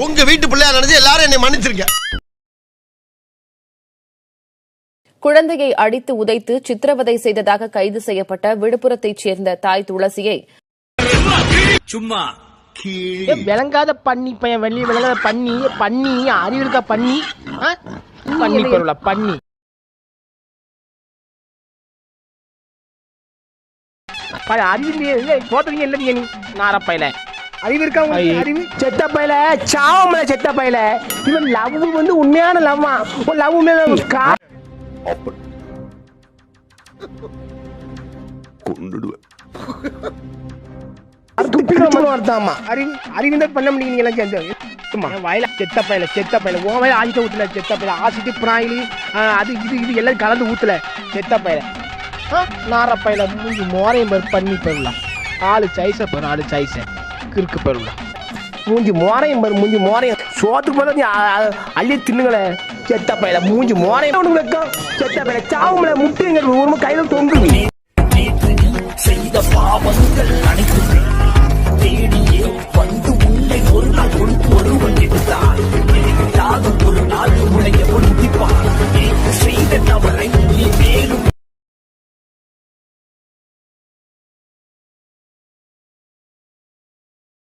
உங்க வீட்டு பிள்ளையா நினைச்சு எல்லாரும் என்னை மன்னிச்சிருக்க குழந்தையை அடித்து உதைத்து சித்திரவதை செய்ததாக கைது செய்யப்பட்ட விழுப்புரத்தைச் சேர்ந்த தாய் துளசியை சும்மா விளங்காத பண்ணி பையன் வெளியே விளங்காத பண்ணி பண்ணி அறிவு இருக்கா பண்ணி? பண்ணி பொருளா பண்ணி. பல அறிவு இல்லையே போட்டவங்க இல்லைங்க நீ? நாரப்பையில. அறிவு இருக்கா உங்களுக்கு? அறிவு? செத்த பையில சாவமல செத்த பையில இவன் லவ் வந்து உண்மையான லவ்வா லவ் உண்மையான கா அர்த்தமா அறிவு அறிவு பண்ண முடியுங்களா சேர்ந்து. சும்மா வயல செத்த பையில செத்த பையில உன் வயல ஆசிட்ட ஊத்துல செத்த பையில ஆசிட்டு பிராயிலி அது இது இது எல்லாம் கலந்து ஊத்துல செத்த பையில நார பையில மூஞ்சி மோரையும் பண்ணி போயிடலாம். ஆளு சைஸ பேர் ஆளு சைஸ. கிறுக்கு போயிடலாம் மூஞ்சி மோரையும் பேர் மூஞ்சி மோரையும். சோத்துக்கு போல நீ அள்ளி தின்னுங்களே. செத்த பையில மூஞ்சி மோரையும். வைக்கும்? செத்த பையில சாவுங்களே முட்டுங்க ஒரு கையில தொங்குங்க